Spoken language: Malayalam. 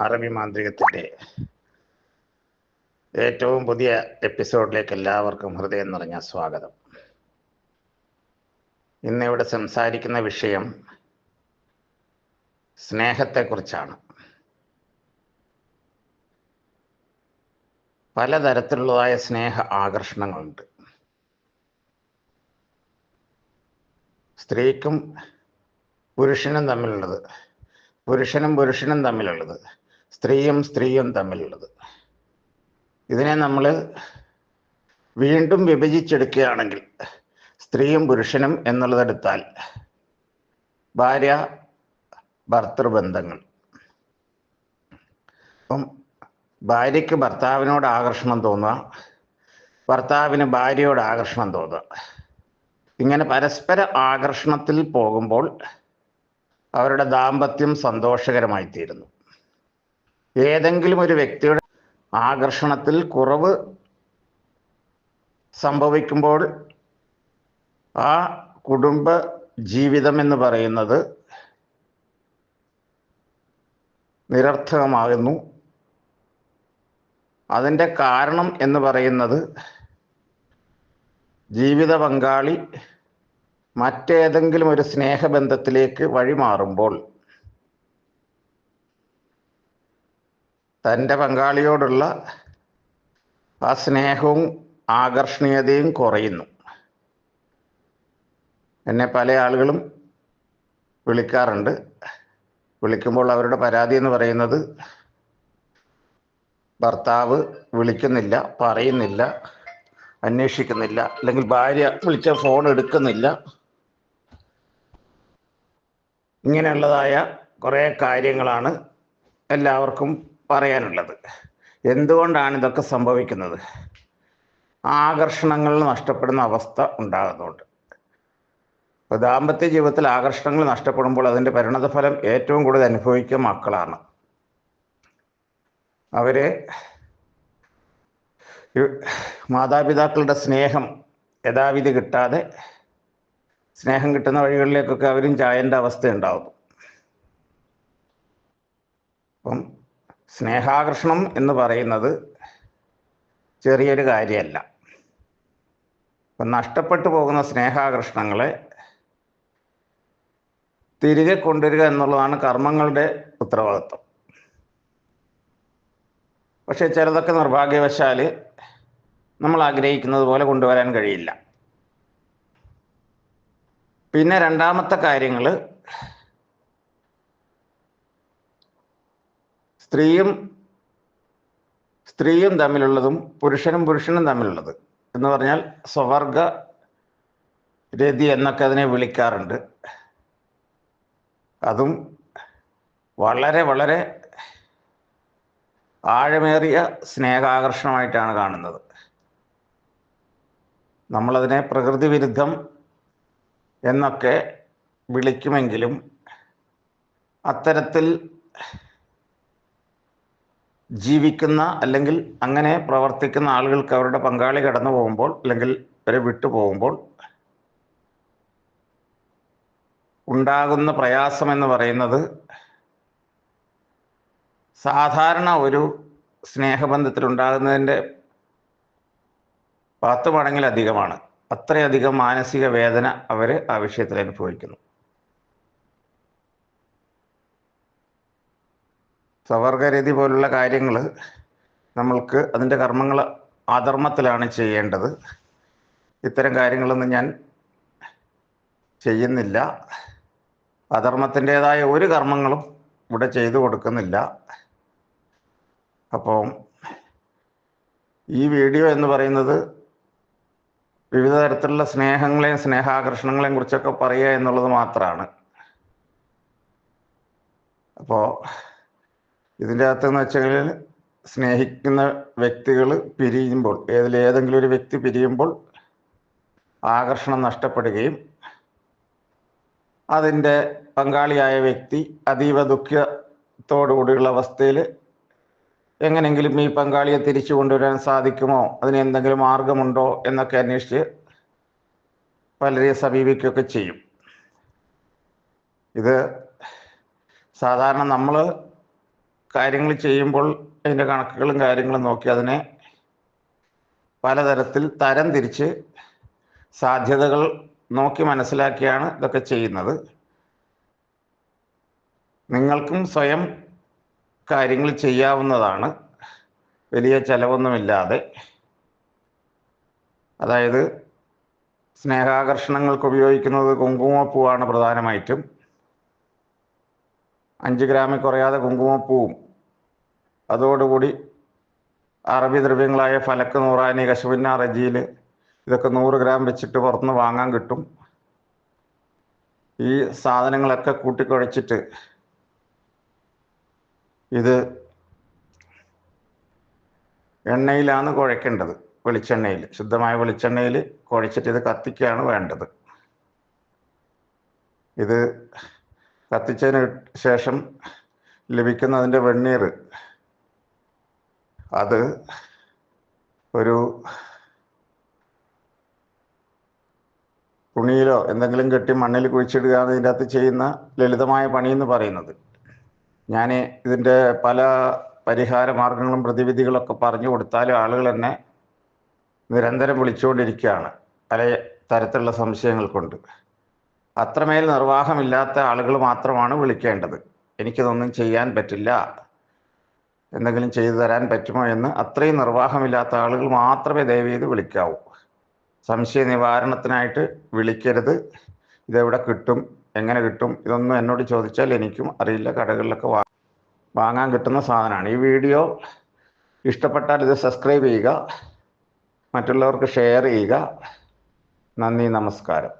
അറബി മാന്ത്രികത്തിന്റെ ഏറ്റവും പുതിയ എപ്പിസോഡിലേക്ക് എല്ലാവർക്കും ഹൃദയം നിറഞ്ഞ സ്വാഗതം. ഇന്നിവിടെ സംസാരിക്കുന്ന വിഷയം സ്നേഹത്തെക്കുറിച്ചാണ്. പലതരത്തിലുള്ളതായ സ്നേഹ ആകർഷണങ്ങളുണ്ട്. സ്ത്രീക്കും പുരുഷനും തമ്മിലുള്ളത് പുരുഷനും പുരുഷനും തമ്മിലുള്ളത് സ്ത്രീയും സ്ത്രീയും തമ്മിലുള്ളത്. ഇതിനെ നമ്മൾ വീണ്ടും വിഭജിച്ചെടുക്കുകയാണെങ്കിൽ സ്ത്രീയും പുരുഷനും എന്നുള്ളതെടുത്താൽ ഭാര്യ ഭർത്തൃബന്ധങ്ങൾ അപ്പം ഭാര്യയ്ക്ക് ഭർത്താവിനോട് ആകർഷണം തോന്നുക ഭർത്താവിന് ഭാര്യയോട് ആകർഷണം തോന്നുക. ഇങ്ങനെ പരസ്പര ആകർഷണത്തിൽ പോകുമ്പോൾ അവരുടെ ദാമ്പത്യം സന്തോഷകരമായി തീരുന്നു ഏതെങ്കിലും ഒരു വ്യക്തിയുടെ ആകർഷണത്തിൽ കുറവ് സംഭവിക്കുമ്പോൾ ആ കുടുംബ ജീവിതം എന്ന് പറയുന്നത് നിരർത്ഥകമാകുന്നു. അതിന്റെ കാരണം എന്ന് പറയുന്നത് ജീവിത പങ്കാളി മറ്റേതെങ്കിലും ഒരു സ്നേഹബന്ധത്തിലേക്ക് വഴിമാറുമ്പോൾ തന്റെ പങ്കാളിയോടുള്ള ആ സ്നേഹവും ആകർഷണീയതയും കുറയുന്നു. എന്നെ പല ആളുകളും വിളിക്കാറുണ്ട്. വിളിക്കുമ്പോൾ അവരുടെ പരാതി എന്ന് പറയുന്നത് ഭർത്താവ് വിളിക്കുന്നില്ല പറയുന്നില്ല അന്വേഷിക്കുന്നില്ല അല്ലെങ്കിൽ ഭാര്യ വിളിച്ച ഫോൺ എടുക്കുന്നില്ല. ഇങ്ങനെയുള്ളതായ കുറേ കാര്യങ്ങളാണ് എല്ലാവർക്കും പറയാനുള്ളത്. എന്തുകൊണ്ടാണ് ഇതൊക്കെ സംഭവിക്കുന്നത്? ആകർഷണങ്ങൾ നഷ്ടപ്പെടുന്ന അവസ്ഥ ഉണ്ടാകുന്നുണ്ട്. ദാമ്പത്യ ജീവിതത്തിൽ ആകർഷണങ്ങൾ നഷ്ടപ്പെടുമ്പോൾ അതിന്റെ പരിണതഫലം ഏറ്റവും കൂടുതൽ അനുഭവിക്കുക മക്കളാണ്. അവരെ മാതാപിതാക്കളുടെ സ്നേഹം യഥാവിധി കിട്ടാതെ സ്നേഹം കിട്ടുന്ന വഴികളിലേക്കൊക്കെ അവരും ചായന്റെ അവസ്ഥ ഉണ്ടാവും അപ്പം സ്നേഹാകർഷണം എന്ന് പറയുന്നത് ചെറിയൊരു കാര്യമല്ല. അപ്പം നഷ്ടപ്പെട്ടു പോകുന്ന സ്നേഹാകർഷണങ്ങളെ തിരികെ കൊണ്ടുവരിക എന്നുള്ളതാണ് കർമ്മങ്ങളുടെ ഉത്തരവാദിത്വം. പക്ഷെ ചിലതൊക്കെ നിർഭാഗ്യവശാൽ നമ്മൾ ആഗ്രഹിക്കുന്നത് പോലെ കൊണ്ടുവരാൻ കഴിയില്ല. പിന്നെ രണ്ടാമത്തെ കാര്യങ്ങൾ സ്ത്രീയും സ്ത്രീയും തമ്മിലുള്ളതും പുരുഷനും പുരുഷനും തമ്മിലുള്ളത്. എന്ന് പറഞ്ഞാൽ സ്വവർഗ രതി എന്നൊക്കെ അതിനെ വിളിക്കാറുണ്ട്. അതും വളരെ വളരെ ആഴമേറിയ സ്നേഹാകർഷണമായിട്ടാണ് കാണുന്നത്. നമ്മളതിനെ പ്രകൃതി വിരുദ്ധം എന്നൊക്കെ വിളിക്കുമെങ്കിലും അത്തരത്തിൽ ജീവിക്കുന്ന അല്ലെങ്കിൽ അങ്ങനെ പ്രവർത്തിക്കുന്ന ആളുകൾക്ക് അവരുടെ പങ്കാളി കടന്നു പോകുമ്പോൾ അല്ലെങ്കിൽ അവരെ വിട്ടു പോകുമ്പോൾ ഉണ്ടാകുന്ന പ്രയാസം എന്ന് പറയുന്നത് സാധാരണ ഒരു സ്നേഹബന്ധത്തിൽ ഉണ്ടാകുന്നതിന്റെ പത്ത് മടങ്ങിലധികമാണ് അത്രയധികം മാനസിക വേദന അവർ ആ വിഷയത്തിൽ അനുഭവിക്കുന്നു. സ്വവർഗരീതി പോലുള്ള കാര്യങ്ങൾ നമ്മൾക്ക് അതിന്റെ കർമ്മങ്ങൾ അധർമ്മത്തിലാണ് ചെയ്യേണ്ടത്. ഇത്തരം കാര്യങ്ങളൊന്നും ഞാൻ ചെയ്യുന്നില്ല. അധർമ്മത്തിന്റെതായ ഒരു കർമ്മങ്ങളും ഇവിടെ ചെയ്തു കൊടുക്കുന്നില്ല. അപ്പം ഈ വീഡിയോ എന്ന് പറയുന്നത് വിവിധ തരത്തിലുള്ള സ്നേഹങ്ങളെയും സ്നേഹാകർഷണങ്ങളെയും കുറിച്ചൊക്കെ പറയുക എന്നുള്ളത് മാത്രമാണ് അപ്പോൾ ഇതിന്റെ അകത്തെന്ന് വെച്ചാൽ സ്നേഹിക്കുന്ന വ്യക്തികൾ പിരിയുമ്പോൾ ഏതിൽ ഏതെങ്കിലും ഒരു വ്യക്തി പിരിയുമ്പോൾ ആകർഷണം നഷ്ടപ്പെടുകയും അതിന്റെ പങ്കാളിയായ വ്യക്തി അതീവ ദുഃഖത്തോടുകൂടിയുള്ള അവസ്ഥയിൽ എങ്ങനെങ്കിലും ഈ പങ്കാളിയെ തിരിച്ചു കൊണ്ടുവരാൻ സാധിക്കുമോ? അതിന് എന്തെങ്കിലും മാർഗമുണ്ടോ? എന്നൊക്കെ അന്വേഷിച്ച് പലരെ സമീപിക്കുകയൊക്കെ ചെയ്യും. ഇത് സാധാരണ നമ്മൾ കാര്യങ്ങൾ ചെയ്യുമ്പോൾ അതിന്റെ കണക്കുകളും കാര്യങ്ങളും നോക്കി അതിനെ പലതരത്തിൽ തരം തിരിച്ച് സാധ്യതകൾ നോക്കി മനസ്സിലാക്കിയാണ് ഇതൊക്കെ ചെയ്യുന്നത്. നിങ്ങൾക്കും സ്വയം കാര്യങ്ങൾ ചെയ്യാവുന്നതാണ്. വലിയ ചെലവൊന്നുമില്ലാതെ. അതായത് സ്നേഹാകർഷണങ്ങൾക്ക് ഉപയോഗിക്കുന്നത് കുങ്കുമപ്പൂവാണ് പ്രധാനമായിട്ടും. അഞ്ച് ഗ്രാമിൽ കുറയാതെ കുങ്കുമപ്പൂവും അതോടുകൂടി അറബി ദ്രവ്യങ്ങളായ ഫലക്ക് നൂറാനി കശുവിന്ന റജിയിൽ ഇതൊക്കെ നൂറ് ഗ്രാം വെച്ചിട്ട് പുറത്തുനിന്ന് വാങ്ങാൻ കിട്ടും. ഈ സാധനങ്ങളൊക്കെ കൂട്ടിക്കുഴച്ചിട്ട് ഇത് എണ്ണയിലാണ് കുഴക്കേണ്ടത്. വെളിച്ചെണ്ണയിൽ ശുദ്ധമായ വെളിച്ചെണ്ണയിൽ കുഴച്ചിട്ട് ഇത് കത്തിക്കുകയാണ് വേണ്ടത്. ഇത് കത്തിച്ചതിന് ശേഷം ലഭിക്കുന്ന അതിന്റെ വെണ്ണീർ. അത് ഒരു തുണിയിലോ എന്തെങ്കിലും കെട്ടി മണ്ണിൽ കുഴിച്ചിടുക ഇതിന്റെ അകത്ത് ചെയ്യുന്ന ലളിതമായ പണി എന്ന് പറയുന്നത്. ഞാൻ ഇതിന്റെ പല പരിഹാര മാർഗങ്ങളും പ്രതിവിധികളൊക്കെ പറഞ്ഞു കൊടുത്താലും ആളുകൾ എന്നെ നിരന്തരം വിളിച്ചുകൊണ്ടിരിക്കുകയാണ്. പല തരത്തിലുള്ള സംശയങ്ങൾ കൊണ്ട്. അത്രമേൽ നിർവാഹമില്ലാത്ത ആളുകൾ മാത്രമാണ് വിളിക്കേണ്ടത്. എനിക്കിതൊന്നും ചെയ്യാൻ പറ്റില്ല. എന്തെങ്കിലും ചെയ്തു തരാൻ പറ്റുമോ എന്ന് അത്രയും നിർവാഹമില്ലാത്ത ആളുകൾ മാത്രമേ ദയവ് ചെയ്ത് വിളിക്കാവൂ. സംശയ നിവാരണത്തിനായിട്ട് വിളിക്കരുത്. ഇതെവിടെ കിട്ടും? എങ്ങനെ കിട്ടും? ഇതൊന്നും എന്നോട് ചോദിച്ചാൽ എനിക്കും അറിയില്ല. കടകളിലൊക്കെ വാ വാങ്ങാൻ കിട്ടുന്ന സാധനമാണ്. ഈ വീഡിയോ ഇഷ്ടപ്പെട്ടാൽ ഇത് സബ്സ്ക്രൈബ് ചെയ്യുക. മറ്റുള്ളവർക്ക് ഷെയർ ചെയ്യുക. നന്ദി നമസ്കാരം.